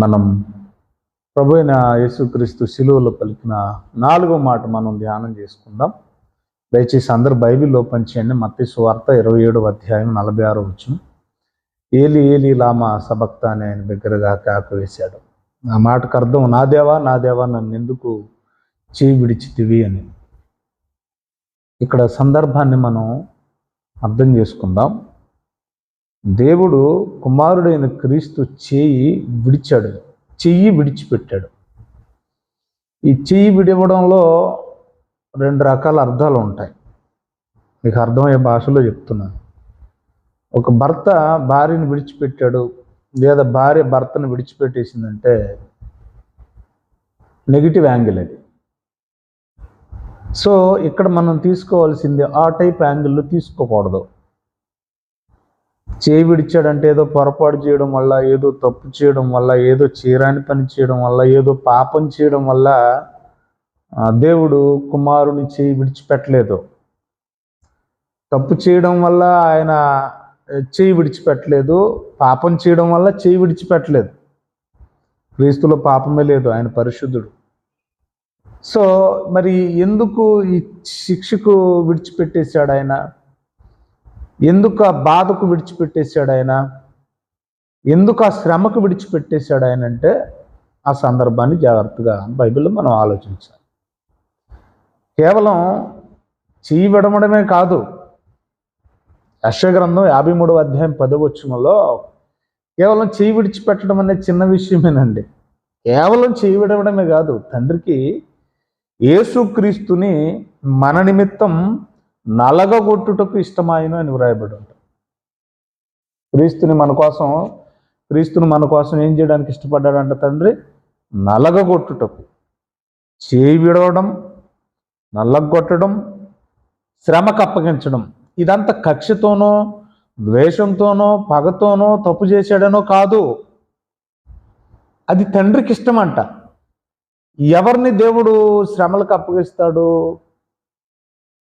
మనం ప్రభు అయిన యేసుక్రీస్తు శిలువలో పలికిన నాలుగో మాట మనం ధ్యానం చేసుకుందాం. దయచేసి అందరు బైబిల్ ఓపెన్ చేయండి. మత్తి సువార్త ఇరవై ఏడవ అధ్యాయం నలభై ఆరో వచ్చిన ఏలి ఏలి లామా సబక్త అని ఆయన దగ్గరగా కాకు వేశాడు. ఆ మాటకు అర్థం నా దేవా నా దేవా నన్ను ఎందుకు చేయి విడిచితివి అని. ఇక్కడ సందర్భాన్ని మనం అర్థం చేసుకుందాం. దేవుడు కుమారుడైన క్రీస్తు చేయి విడిచాడు. చెయ్యి విడిచిపెట్టాడు. ఈ చెయ్యి విడివ్వడంలో రెండు రకాల అర్థాలు ఉంటాయి. మీకు అర్థమయ్యే భాషలో చెప్తున్నాను. ఒక భర్త భార్యను విడిచిపెట్టాడు లేదా భార్య భర్తను విడిచిపెట్టేసిందంటే నెగిటివ్ యాంగిల్ అది. సో ఇక్కడ మనం తీసుకోవాల్సింది ఆ టైప్ యాంగిల్లో తీసుకోకూడదు. చేయి విడిచాడంటే ఏదో పొరపాటు చేయడం వల్ల ఏదో తప్పు చేయడం వల్ల ఏదో చీరాని పని చేయడం వల్ల ఏదో పాపం చేయడం వల్ల దేవుడు కుమారుని చేయి విడిచిపెట్టలేదు. తప్పు చేయడం వల్ల ఆయన చేయి విడిచిపెట్టలేదు. పాపం చేయడం వల్ల చేయి విడిచిపెట్టలేదు. క్రీస్తులో పాపమే లేదు ఆయన పరిశుద్ధుడు. సో మరి ఎందుకు ఈ శిక్షకు విడిచిపెట్టేశాడు ఆయన? ఎందుకు ఆ బాధకు విడిచిపెట్టేశాడు ఆయన? ఎందుకు ఆ శ్రమకు విడిచిపెట్టేశాడు ఆయన అంటే ఆ సందర్భాన్ని జాగ్రత్తగా బైబిల్లో మనం ఆలోచించాలి. కేవలం చేయి విడమడమే కాదు యశగ్రంథం యాభై మూడవ అధ్యాయం పదవచ్చుమలో కేవలం చేయి విడిచిపెట్టడం అనేది చిన్న విషయమేనండి. కేవలం చేయి విడవడమే కాదు తండ్రికి యేసుక్రీస్తుని మన నిమిత్తం నలగగొట్టుటకు ఇష్టమాయను అని వ్రాయబడి ఉంటుంది. క్రీస్తుని మన కోసం క్రీస్తుని మన కోసం ఏం చేయడానికి ఇష్టపడ్డాడంట తండ్రి? నలగగొట్టుటకు. చేయి విడవడం నల్లగొట్టడం శ్రమకు అప్పగించడం ఇదంతా కక్షతోనో ద్వేషంతోనో పగతోనో తప్పు చేశాడనో కాదు. అది తండ్రికి ఇష్టమంట. ఎవరిని దేవుడు శ్రమలకు అప్పగిస్తాడు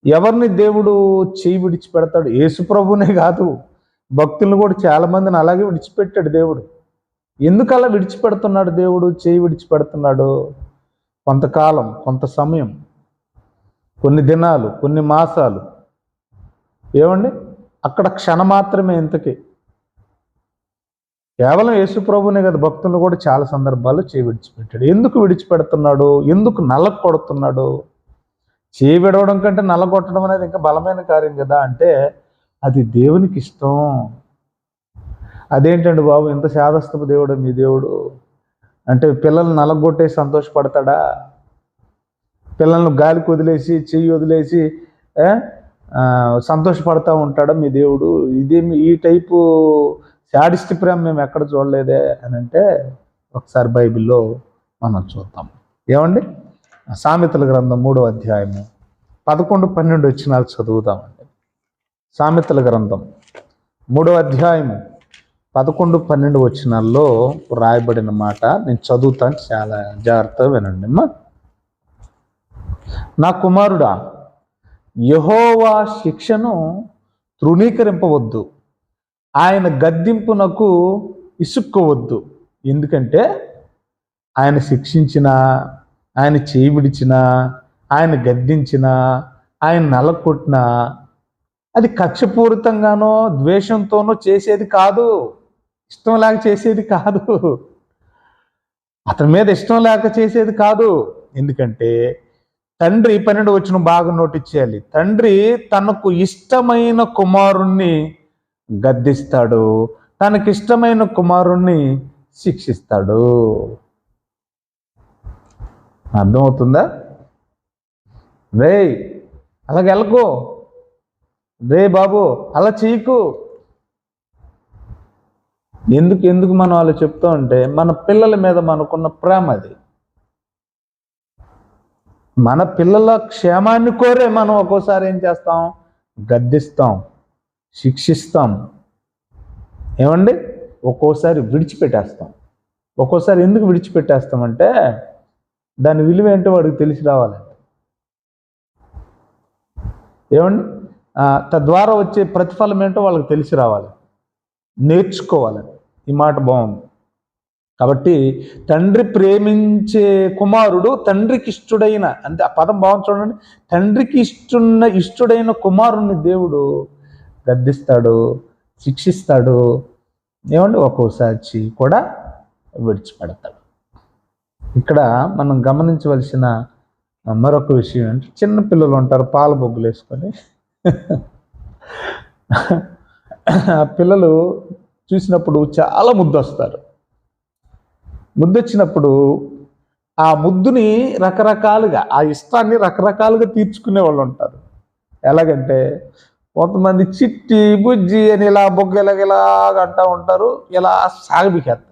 ఎవరిని దేవుడు చేయి విడిచిపెడతాడు? యేసుప్రభునే కాదు. భక్తులను కూడా చాలామందిని అలాగే విడిచిపెట్టాడు దేవుడు. ఎందుకు అలా విడిచిపెడుతున్నాడు దేవుడు? చేయి విడిచిపెడుతున్నాడు కొంతకాలం కొంత సమయం కొన్ని దినాలు కొన్ని మాసాలు. ఏమండి? అక్కడ క్షణ మాత్రమే ఇంతకి. కేవలం యేసుప్రభునే కదా భక్తులను కూడా చాలా సందర్భాల్లో చేయి విడిచిపెట్టాడు. ఎందుకు విడిచిపెడుతున్నాడు? ఎందుకు నల్ల కొడుతున్నాడు చేయి విడవడం కంటే నల్లగొట్టడం అనేది ఇంకా బలమైన కార్యం కదా అంటే అది దేవునికి ఇష్టం. అదేంటండి బాబు ఇంత శాదస్తపు దేవుడు మీ దేవుడు? అంటే పిల్లల్ని నలగొట్టేసి సంతోషపడతాడా? పిల్లల్ని గాలికి వదిలేసి చెయ్యి వదిలేసి సంతోషపడతా ఉంటాడా మీ దేవుడు? ఇదేమి ఈ టైపు శాడిస్ట్ ప్రేమ మేము ఎక్కడ చూడలేదే అని అంటే ఒకసారి బైబిల్లో మనం చూద్దాం. ఏమండి? సామెతల గ్రంథం మూడో అధ్యాయము పదకొండు పన్నెండు వచ్చినాలు చదువుదామండి. సామెతల గ్రంథం మూడో అధ్యాయము పదకొండు పన్నెండు వచ్చినాల్లో రాయబడిన మాట నేను చదువుతాను చాలా జాగ్రత్తగా వినండి అమ్మా. నా కుమారుడా యహోవా శిక్షను తృణీకరింపవద్దు. ఆయన గద్దింపునకు ఇసుక్కోవద్దు. ఎందుకంటే ఆయన శిక్షించిన ఆయన చేయి విడిచిన ఆయన గద్దించినా ఆయన నలకొట్టినా అది కక్షపూరితంగానో ద్వేషంతోనో చేసేది కాదు. ఇష్టం లేక చేసేది కాదు. అతని మీద ఇష్టం లేక చేసేది కాదు. ఎందుకంటే తండ్రి పన్నెండు వచ్చిన బాగా నోటిచ్చేయాలి తండ్రి తనకు ఇష్టమైన కుమారుణ్ణి గద్దిస్తాడు. తనకి ఇష్టమైన కుమారుణ్ణి శిక్షిస్తాడు. అర్థమవుతుందా? రే అలాగ వెళ్ళకు రే బాబు అలా చీకు ఎందుకు ఎందుకు మనం అలా చెప్తా ఉంటే మన పిల్లల మీద మనకున్న ప్రేమ అది. మన పిల్లల క్షేమాన్ని కోరే మనం ఒక్కోసారి ఏం చేస్తాం? గద్దిస్తాం శిక్షిస్తాం. ఏమండి? ఒక్కోసారి విడిచిపెట్టేస్తాం. ఒక్కోసారి ఎందుకు విడిచిపెట్టేస్తామంటే దాని విలువ ఏంటో వాడికి తెలిసి రావాలంట. ఏమండి? తద్వారా వచ్చే ప్రతిఫలం ఏంటో వాళ్ళకి తెలిసి రావాలి. నేర్చుకోవాలి ఈ మాట బాగుంది. కాబట్టి తండ్రి ప్రేమించే కుమారుడు తండ్రికి ఇష్టడైన అంటే ఆ పదం బాగుంది చూడండి. తండ్రికి ఇష్టున్న ఇష్టడైన కుమారుణ్ణి దేవుడు గద్దిస్తాడు శిక్షిస్తాడు. ఏమండి? ఒక్కోసారి కూడా విడిచిపెడతాడు. ఇక్కడ మనం గమనించవలసిన మరొక విషయం అంటే చిన్న పిల్లలు ఉంటారు పాల బొగ్గులు వేసుకొని. ఆ పిల్లలు చూసినప్పుడు చాలా ముద్దు వస్తారు ముద్దు వచ్చినప్పుడు ఆ ముద్దుని రకరకాలుగా ఆ ఇష్టాన్ని రకరకాలుగా తీర్చుకునే వాళ్ళు ఉంటారు. ఎలాగంటే కొంతమంది చిట్టి బుజ్జి అని ఇలా బొగ్గ ఇలాగ ఇలాగ అంటూ ఉంటారు ఇలా సాగబికేస్తారు.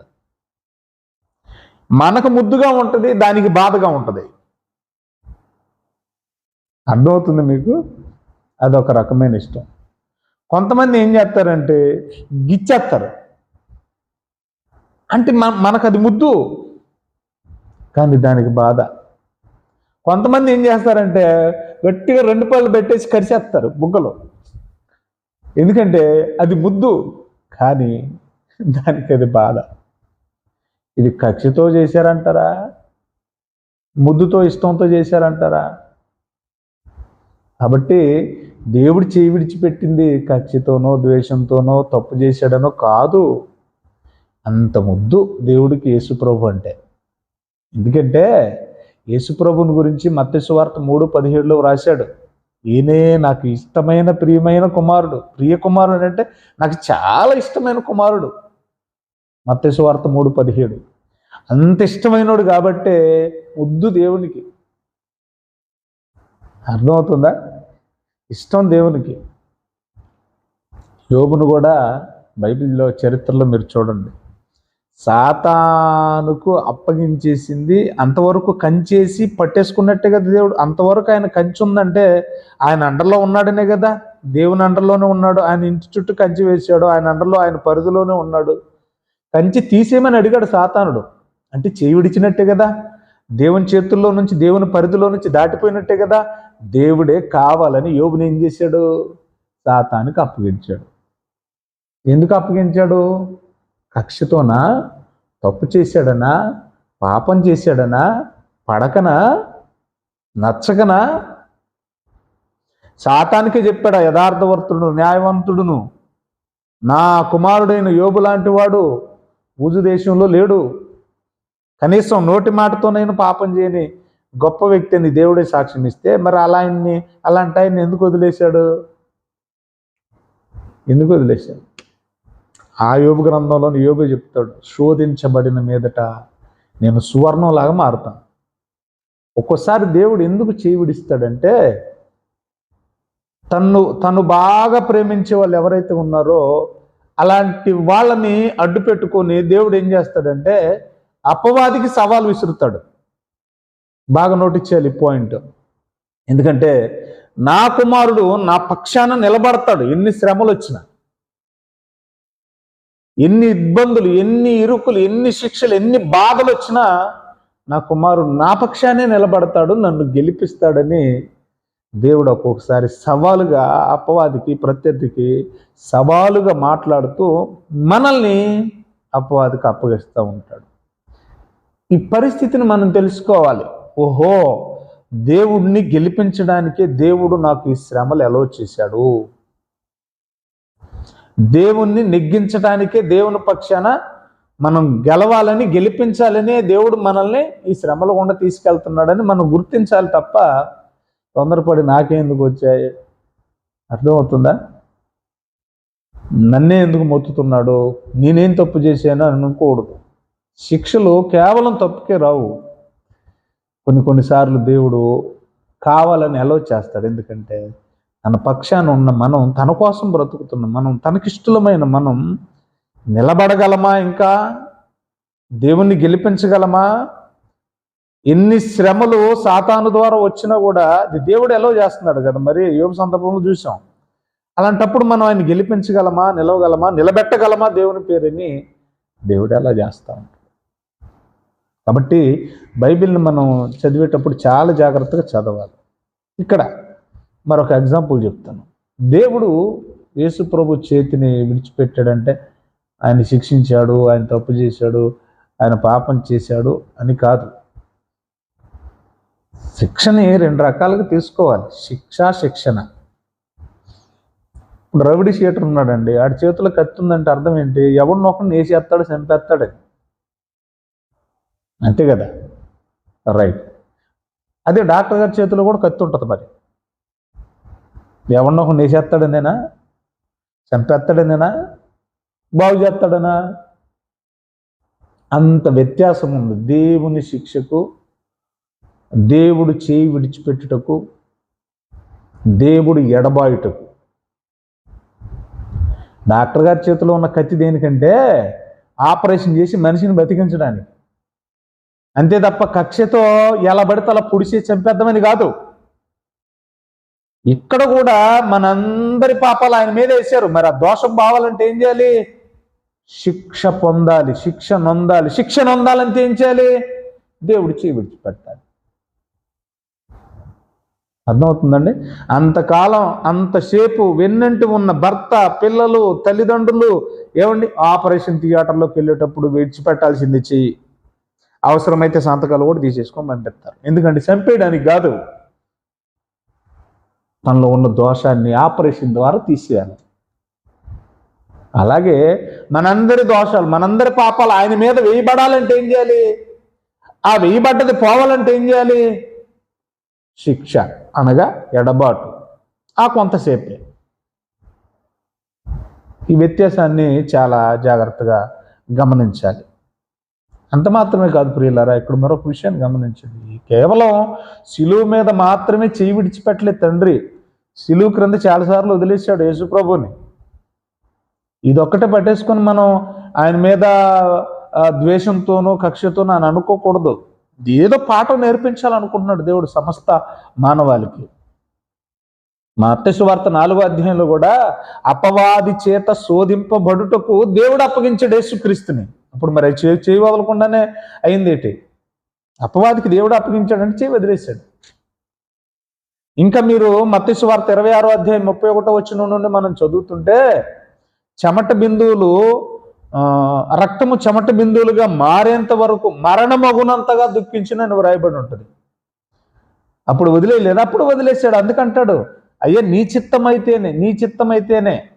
మనకు ముద్దుగా ఉంటుంది దానికి బాధగా ఉంటుంది. అర్థమవుతుంది మీకు? అదొక రకమైన ఇష్టం. కొంతమంది ఏం చేస్తారంటే గిచ్చేస్తారు. అంటే మన మనకు అది ముద్దు కానీ దానికి బాధ. కొంతమంది ఏం చేస్తారంటే గట్టిగా రెండు పళ్ళు పెట్టేసి కరిచేస్తారు బుగ్గలు. ఎందుకంటే అది ముద్దు కానీ దానికి అది బాధ. ఇది కక్షతో చేశారంటారా? ముద్దుతో ఇష్టంతో చేశారంటారా? కాబట్టి దేవుడు చేయి విడిచిపెట్టింది కక్షతోనో ద్వేషంతోనో తప్పు చేశాడనో కాదు. అంత ముద్దు దేవుడికి యేసుప్రభు అంటే. ఎందుకంటే యేసుప్రభుని గురించి మత్స్యవార్త మూడు పదిహేడులో వ్రాశాడు. ఈయనే నాకు ఇష్టమైన ప్రియమైన కుమారుడు. ప్రియ కుమారుడు అంటే నాకు చాలా ఇష్టమైన కుమారుడు. మత్స్యవార్త మూడు పదిహేడు. అంత ఇష్టమైనడు కాబట్టే ముద్దు దేవునికి. అర్థమవుతుందా? ఇష్టం దేవునికి. యోగును కూడా బైబిల్లో చరిత్రలో మీరు చూడండి. సాతానుకు అప్పగించేసింది అంతవరకు కంచేసి పట్టేసుకున్నట్టే కదా దేవుడు. అంతవరకు ఆయన కంచి ఉందంటే ఆయన అండర్లో ఉన్నాడనే కదా. దేవుని అండర్లోనే ఉన్నాడు. ఆయన ఇంటి చుట్టూ కంచి వేసాడు ఆయన అండర్లో ఆయన పరిధిలోనే ఉన్నాడు. కంచి తీసేయమని అడిగాడు సాతానుడు. అంటే చేయిడిచ్చినట్టే కదా. దేవుని చేతుల్లో నుంచి దేవుని పరిధిలో నుంచి దాటిపోయినట్టే కదా. దేవుడే కావాలని యోగుని ఏం చేశాడు? సాతానికి అప్పగించాడు. ఎందుకు అప్పగించాడు? కక్షతోనా? తప్పు చేశాడనా? పాపం చేశాడనా? పడకనా? నచ్చకనా? సాతానికి చెప్పాడు ఆ యథార్థవర్తుడు న్యాయవంతుడును. నా కుమారుడైన యోబు లాంటి వాడు ఊజు దేశంలో లేడు. కనీసం నోటి మాటతోనైనా పాపం చేయని గొప్ప వ్యక్తిని దేవుడే సాక్ష్యం ఇస్తే మరి అలా ఆయన్ని అలాంటి ఆయన్ని ఎందుకు వదిలేశాడు? ఎందుకు వదిలేశాడు? ఆ యోగ గ్రంథంలోని యోబు చెప్తాడు శోధించబడిన మీదట నేను సువర్ణంలాగా మారుతాను. ఒక్కోసారి దేవుడు ఎందుకు చేవిడిస్తాడంటే తన్ను తను బాగా ప్రేమించే వాళ్ళు ఎవరైతే ఉన్నారో అలాంటి వాళ్ళని అడ్డు పెట్టుకొని దేవుడు ఏం చేస్తాడంటే అపవాదికి సవాల్ విసురుతాడు. బాగా నోటీచ్చేయాలి పాయింట్ ఎందుకంటే నా కుమారుడు నా పక్షాన నిలబడతాడు. ఎన్ని శ్రమలు వచ్చినా. ఎన్ని ఇబ్బందులు ఎన్ని ఇరుకులు ఎన్ని శిక్షలు ఎన్ని బాధలు వచ్చినా నా కుమారుడు నా పక్షానే నిలబడతాడు నన్ను గెలిపిస్తాడని దేవుడు ఒక్కొక్కసారి సవాలుగా అపవాదికి ప్రత్యర్థికి సవాలుగా మాట్లాడుతూ మనల్ని అపవాదికి అప్పగిస్తూ ఉంటాడు. ఈ పరిస్థితిని మనం తెలుసుకోవాలి. ఓహో దేవుణ్ణి గెలిపించడానికే దేవుడు నాకు ఈ శ్రమలు ఎలా చేశాడు. దేవుణ్ణి నెగ్గించడానికే దేవుని పక్షాన మనం గెలవాలని గెలిపించాలనే దేవుడు మనల్ని ఈ శ్రమల గుండా తీసుకెళ్తున్నాడని మనం గుర్తించాలి తప్ప తొందరపడి నాకెందుకు వచ్చాయి? అర్థమవుతుందా? నన్నే ఎందుకు మొత్తుతున్నాడు? నేనేం తప్పు చేశాను అని అనుకోకూడదు. శిక్షలు కేవలం తప్పుకే రావు. కొన్ని కొన్నిసార్లు దేవుడు కావాలని అలో చేస్తాడు. ఎందుకంటే తన పక్షాన ఉన్న మనం తన కోసం బ్రతుకుతున్న మనం తనకిష్టలమైన మనం నిలబడగలమా ఇంకా? దేవుణ్ణి గెలిపించగలమా? ఎన్ని శ్రమలు సాతాను ద్వారా వచ్చినా కూడా అది దేవుడు ఎలా చేస్తున్నాడు కదా. మరి యోగ సందర్భంలో చూసాం అలాంటప్పుడు మనం ఆయన గెలిపించగలమా నిలవగలమా నిలబెట్టగలమా దేవుని పేరుని దేవుడు ఎలా చేస్తా ఉంటాడు. కాబట్టి బైబిల్ని మనం చదివేటప్పుడు చాలా జాగ్రత్తగా చదవాలి. ఇక్కడ మరొక ఎగ్జాంపుల్ చెప్తాను. దేవుడు యేసు ప్రభు చేతిని విడిచిపెట్టాడంటే ఆయన శిక్షించాడు ఆయన తప్పు చేశాడు ఆయన పాపం చేశాడు అని కాదు. శిక్షని రెండు రకాలుగా తీసుకోవాలి. శిక్ష శిక్షణ. ఇప్పుడు రవిడి షీటర్ ఉన్నాడండి. ఆడి చేతిలో కత్తి ఉందంటే అర్థం ఏంటి? ఎవరిని వేసేస్తాడు చంపేస్తాడు. అంతే కదా? రైట్. అదే డాక్టర్ గారి చేతిలో కూడా కత్తి ఉంటుంది మరి. ఎవరినో వేసేస్తాడనేనా? చంపేస్తాడనేనా? బాగు చేస్తాడనా? అంత వ్యత్యాసం ఉంది. దేవుని శిక్షకు దేవుడు చేయి విడిచిపెట్టుటకు దేవుడు ఎడబాయుటకు. డాక్టర్ గారి చేతిలో ఉన్న కత్తి దేనికంటే ఆపరేషన్ చేసి మనిషిని బతికించడానికి. అంతే తప్ప కక్షతో ఎలా పడితే అలా పొడిచి చంపేద్దామని కాదు. ఇక్కడ కూడా మనందరి పాపాలు ఆయన మీద వేశారు. మరి ఆ దోషం బావాలంటే ఏం చేయాలి? శిక్ష పొందాలి శిక్ష నొందాలి. శిక్ష నొందాలంటే ఏం చేయాలి? దేవుడు చేయి విడిచిపెట్టాలి. అర్థమవుతుందండి? అంతకాలం అంతసేపు వెన్నంటి ఉన్న భర్త పిల్లలు తల్లిదండ్రులు ఏమండి? ఆపరేషన్ థియేటర్లోకి వెళ్ళేటప్పుడు విడిచిపెట్టాల్సింది చెయ్యి. అవసరమైతే సంతకాలు కూడా తీసేసుకొని పంపిస్తారు. ఎందుకంటే చంపేయడానికి కాదు. తనలో ఉన్న దోషాన్ని ఆపరేషన్ ద్వారా తీసేయాలి. అలాగే మనందరి దోషాలు మనందరి పాపాలు ఆయన మీద వేయబడాలంటే ఏం చేయాలి? ఆ వేయబడ్డది పోవాలంటే ఏం చేయాలి? శిక్ష అనగా ఎడబాటు. ఆ కొంతసేపే. ఈ వ్యత్యాసాన్ని చాలా జాగ్రత్తగా గమనించాలి. అంత మాత్రమే కాదు ప్రియులారా ఇక్కడ మరొక విషయాన్ని గమనించండి. కేవలం శిలువు మీద మాత్రమే చేయి విడిచిపెట్టలేదు తండ్రి. శిలువు క్రింద చాలాసార్లు వదిలేశాడు యేసుప్రభుని. ఇదొక్కటే పట్టేసుకొని మనం ఆయన మీద ద్వేషంతోనూ కక్షతోనూ అని అనుకోకూడదు. ఏదో పాఠం నేర్పించాలనుకుంటున్నాడు దేవుడు సమస్త మానవాళికి. మా వార్త నాలుగో అధ్యాయంలో కూడా అపవాది చేత శోధింపబడుటకు దేవుడు అప్పగించాడు యేసుక్రీస్తుని. అప్పుడు మరి చేయి చేయి వదలకుండానే అయింది అపవాదికి దేవుడు అప్పగించాడంటే చేయి వదిలేశాడు. ఇంకా మీరు మత్స్సు వార్త ఇరవై ఆరో అధ్యాయం ముప్పై ఒకటో వచ్చిన నుండి మనం చదువుతుంటే చెమట బిందువులు రక్తము చెమట బిందువులుగా మారేంత వరకు మరణమగునంతగా దుఃఖించిన నువ్వు రాయబడి ఉంటుంది. అప్పుడు వదిలేయలేదు? అప్పుడు వదిలేశాడు. అందుకంటాడు అయ్యా నీ చిత్తం అయితేనే నీ చిత్తం అయితేనే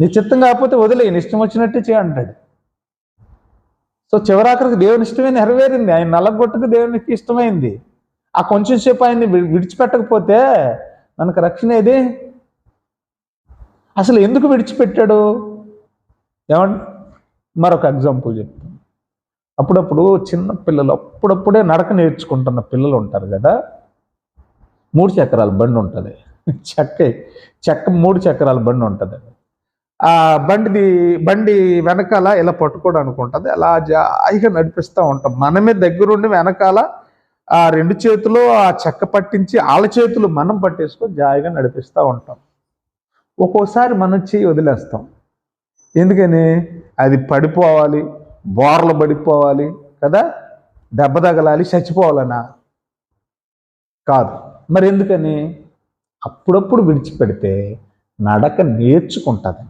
నీ చిత్తం కాకపోతే వదిలేయి ఇష్టం వచ్చినట్టే చేయ అంటాడు. సో చివరాఖరికి దేవుని ఇష్టమే నెరవేరింది. ఆయన నల్లగొట్టుకు దేవునికి ఇష్టమైంది. ఆ కొంచెం సేపు ఆయన్ని విడిచిపెట్టకపోతే మనకు రక్షణ ఏది? అసలు ఎందుకు విడిచిపెట్టాడు? ఏమంట మరొక ఎగ్జాంపుల్ చెప్తాను. అప్పుడప్పుడు చిన్న పిల్లలు అప్పుడప్పుడే నడక నేర్చుకుంటున్న పిల్లలు ఉంటారు కదా? మూడు చక్రాల బండి ఉంటుంది. చెక్క చెక్క మూడు చక్రాల బండి ఉంటుంది. ఆ బండిది బండి వెనకాల ఇలా పట్టుకోవడానికి ఉంటుంది అలా జాయిగా నడిపిస్తూ ఉంటాం. మనమే దగ్గరుండి వెనకాల ఆ రెండు చేతులు ఆ చెక్క పట్టించి వాళ్ళ చేతులు మనం పట్టేసుకొని జాయిగా నడిపిస్తూ ఉంటాం. ఒక్కోసారి మనం చేయి వదిలేస్తాం. ఎందుకని? అది పడిపోవాలి బోర్లు పడిపోవాలి కదా? దెబ్బ తగలాలి చచ్చిపోవాలనా? కాదు. మరి ఎందుకని? అప్పుడప్పుడు విడిచిపెడితే నడక నేర్చుకుంటుంది.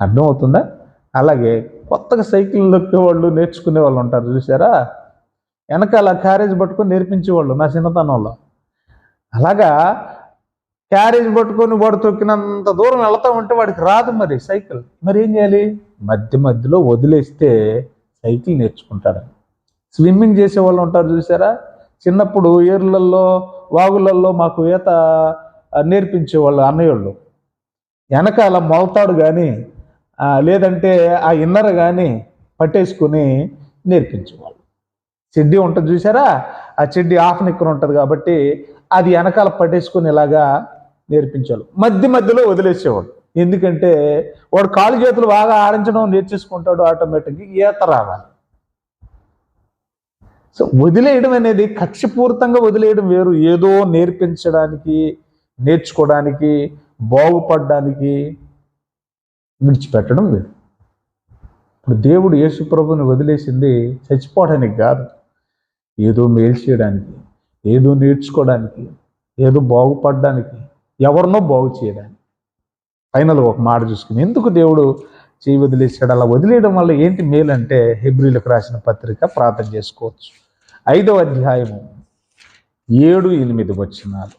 అర్థమవుతుందా? అలాగే కొత్తగా సైకిల్ నొక్కే వాళ్ళు నేర్చుకునే వాళ్ళు ఉంటారు చూసారా వెనకాల క్యారేజ్ పట్టుకొని నేర్పించేవాళ్ళు నా చిన్నతనంలో. అలాగా క్యారేజ్ పట్టుకొని వాడు తొక్కినంత దూరం వెళ్తా ఉంటే వాడికి రాదు మరి సైకిల్. మరి ఏం చేయాలి? మధ్య మధ్యలో వదిలేస్తే సైకిల్ నేర్చుకుంటాడు. స్విమ్మింగ్ చేసే వాళ్ళు ఉంటారు చూసారా? చిన్నప్పుడు ఏర్లల్లో వాగులల్లో మాకు ఈత ఆ, నేర్పించేవాళ్ళు అన్నయ్యోళ్ళు. వెనకాల మొలతాడు కానీ లేదంటే ఆ ఇన్నర్ కానీ పట్టేసుకుని నేర్పించేవాళ్ళు. చెడ్డీ ఉంటుంది చూసారా? ఆ చెడ్డీ ఆఫ్ నిక్కర్ ఉంటుంది కాబట్టి అది వెనకాల పట్టేసుకుని ఇలాగా నేర్పించాలి మధ్య మధ్యలో వదిలేసేవాడు. ఎందుకంటే వాడు కాలు చేతులు బాగా ఆడించడం నేర్చేసుకుంటాడు ఆటోమేటిక్గా ఈత రావాలి. సో వదిలేయడం అనేది కక్షపూరితంగా వదిలేయడం వేరు. ఏదో నేర్పించడానికి నేర్చుకోవడానికి బాగుపడడానికి విడిచిపెట్టడం వేరు. ఇప్పుడు దేవుడు యేసుప్రభుని వదిలేసింది చచ్చిపోవడానికి కాదు. ఏదో మేలు చేయడానికి ఏదో నేర్చుకోవడానికి ఏదో బాగుపడడానికి ఎవరినో బాగు చేయడానికి ఫైనల్ ఒక మాట చూసుకుని ఎందుకు దేవుడు చేయి వదిలేసాడు అలా వదిలేయడం వల్ల ఏంటి మేలు అంటే హెబ్రిలకు రాసిన పత్రిక ప్రార్థన చేసుకోవచ్చు. ఐదవ అధ్యాయము ఏడు ఎనిమిది వచ్చినాలు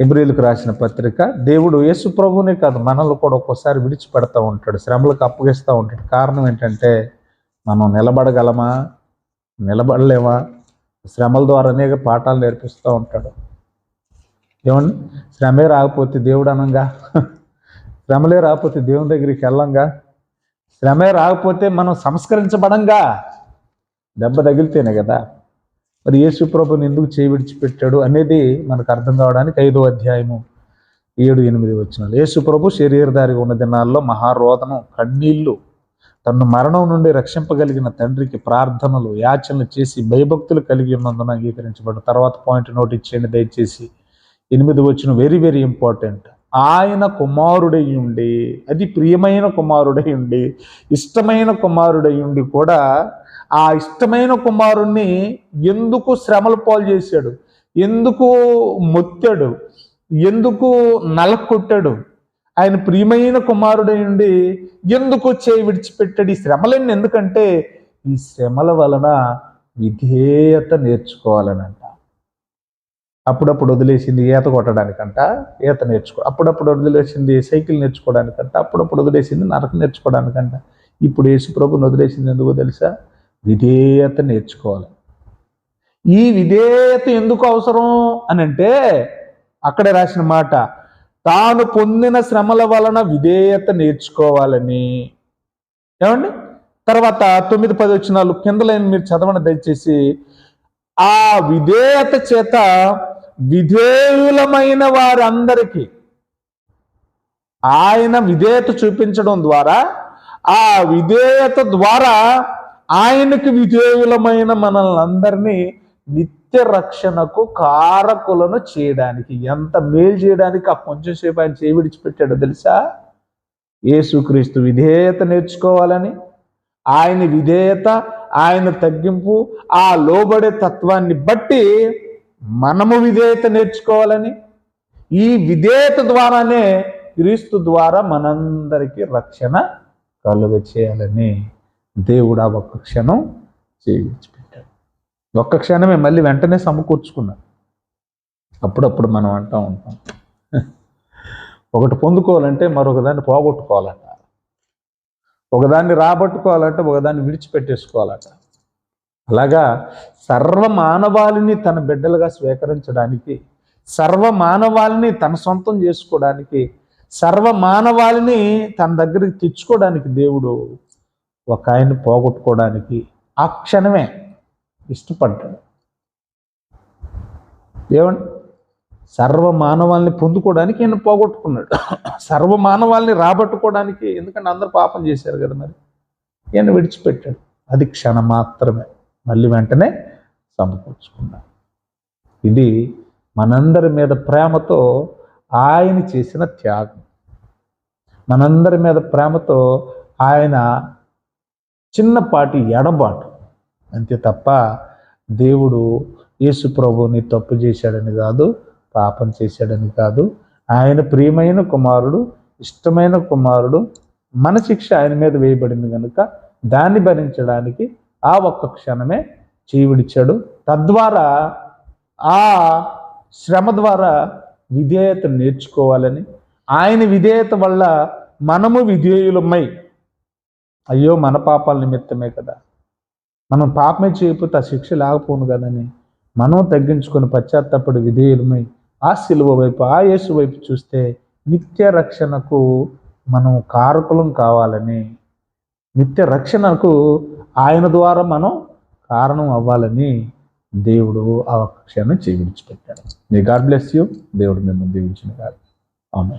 హెబ్రిలకు రాసిన పత్రిక దేవుడు యేసు ప్రభునే కాదు మనల్ని కూడా ఒక్కోసారి విడిచిపెడతా ఉంటాడు శ్రమలకు అప్పగిస్తూ ఉంటాడు. కారణం ఏంటంటే మనం నిలబడగలమా? నిలబడలేమా? శ్రమల ద్వారా అనేక పాఠాలు నేర్పిస్తూ ఉంటాడు. ఏమండి శ్రమే రాకపోతే దేవుడు అనంగా? శ్రమలే రాకపోతే దేవుని దగ్గరికి వెళ్ళంగా? శ్రమే రాకపోతే మనం సంస్కరించబడంగా? దెబ్బ తగిలితేనే కదా? మరి యేసు ప్రభుని ఎందుకు చేయి అనేది మనకు అర్థం కావడానికి ఐదో అధ్యాయము ఏడు ఎనిమిది వచ్చినాలు యేసు ప్రభు శరీరధారిగా ఉన్న దినాల్లో మహారోదనం కన్నీళ్ళు తను మరణం నుండి రక్షింపగలిగిన తండ్రికి ప్రార్థనలు యాచనలు చేసి భయభక్తులు కలిగి ఉన్నందున అంగీకరించబడ్డ తర్వాత పాయింట్ నోట్ ఇచ్చేయండి దయచేసి. ఎనిమిది వచ్చిన వెరీ వెరీ ఇంపార్టెంట్ ఆయన కుమారుడై ఉండి అది ప్రియమైన కుమారుడై ఉండి ఇష్టమైన కుమారుడై ఉండి కూడా ఆ ఇష్టమైన కుమారుణ్ణి ఎందుకు శ్రమలు పాలు చేశాడు? ఎందుకు మొత్తాడు ఎందుకు నలకొట్టాడు? ఆయన ప్రియమైన కుమారుడై ఉండి ఎందుకు చేయి విడిచిపెట్టాడు? ఈ శ్రమలన్నీ ఎందుకంటే ఈ శ్రమల వలన విధేయత నేర్చుకోవాలనంట. అప్పుడప్పుడు వదిలేసింది ఈత కొట్టడానికంట ఈత నేర్చుకో అప్పుడప్పుడు వదిలేసింది సైకిల్ నేర్చుకోవడానికంట అప్పుడప్పుడు వదిలేసింది నరక నేర్చుకోవడానికంట ఇప్పుడు యేసు ప్రభుని వదిలేసింది ఎందుకో తెలుసా? విధేయత నేర్చుకోవాలి. ఈ విధేయత ఎందుకు అవసరం అని అంటే అక్కడే రాసిన మాట తాను పొందిన శ్రమల వలన విధేయత నేర్చుకోవాలని. ఏమండి? తర్వాత తొమ్మిది పది వచ్చినాలు కింద లైన్ మీరు చదవండి దయచేసి. ఆ విధేయత చేత విధేయులమైన వారందరికీ ఆయన విధేయత చూపించడం ద్వారా ఆ విధేయత ద్వారా ఆయనకు విధేయులమైన మనల్ని అందరినీ నిత్య రక్షణకు కారకులను చేయడానికి ఎంత మేలు చేయడానికి ఆ కొంచెంసేపు ఆయన చేయి విడిచిపెట్టాడో తెలుసా? యేసుక్రీస్తు విధేయత నేర్చుకోవాలని ఆయన విధేయత ఆయన తగ్గింపు ఆ లోబడే తత్వాన్ని బట్టి మనము విధేయత నేర్చుకోవాలని ఈ విధేయత ద్వారానే క్రీస్తు ద్వారా మనందరికీ రక్షణ కలుగ చేయాలని దేవుడు ఆ ఒక్క క్షణం చేయించిపెట్టాడు. ఒక్క క్షణమే మళ్ళీ వెంటనే సమకూర్చుకున్నాడు. అప్పుడప్పుడు మనం అంటూ ఉంటాం. ఒకటి పొందుకోవాలంటే మరొకదాన్ని పోగొట్టుకోవాలంట. ఒకదాన్ని రాబట్టుకోవాలంటే ఒకదాన్ని విడిచిపెట్టేసుకోవాలంట. అలాగా సర్వ మానవాళిని తన బిడ్డలుగా స్వీకరించడానికి సర్వ మానవాళిని తన సొంతం చేసుకోవడానికి సర్వ మానవాళిని తన దగ్గరికి తెచ్చుకోవడానికి దేవుడు ఒక ఆయన్ని పోగొట్టుకోవడానికి ఆ క్షణమే ఇష్టపడ్డాడు. ఏమండి? సర్వ మానవాల్ని పొందుకోవడానికి ఈయన పోగొట్టుకున్నాడు. సర్వ మానవాల్ని రాబట్టుకోవడానికి ఎందుకంటే అందరు పాపం చేశారు కదా మరి. ఈయన విడిచిపెట్టాడు. అది క్షణం మాత్రమే మళ్ళీ వెంటనే సమకూర్చుకున్నాం ఇది మనందరి మీద ప్రేమతో ఆయన చేసిన త్యాగం. మనందరి మీద ప్రేమతో ఆయన చిన్నపాటి ఎడబాటు. అంతే తప్ప దేవుడు యేసు ప్రభుని తప్పు చేశాడని కాదు పాపం చేశాడని కాదు. ఆయన ప్రియమైన కుమారుడు ఇష్టమైన కుమారుడు మన శిక్ష ఆయన మీద వేయబడింది కనుక దాన్ని భరించడానికి ఆ ఒక్క క్షణమే విడిచాడు తద్వారా ఆ శ్రమ ద్వారా విధేయత నేర్చుకోవాలని ఆయన విధేయత వల్ల మనము విధేయులమై అయ్యో మన పాపాల నిమిత్తమే కదా. మనం పాపమే చేయకపోతే ఆ శిక్ష లేకపోను కదని మనం తగ్గించుకొని పశ్చాత్తాపడి విధేయులమై ఆ శిలువ వైపు ఆ యేసు వైపు చూస్తే నిత్య రక్షణకు మనం కారకులం కావాలని నిత్య రక్షణకు ఆయన ద్వారా మనం కారణం అవ్వాలని దేవుడు అవకాశాన్ని క్షణం పెట్టాడు మీ గాడ్ బ్లెస్ యూ దేవుడు మిమ్మల్ని దీవించిన కాదు ఆమె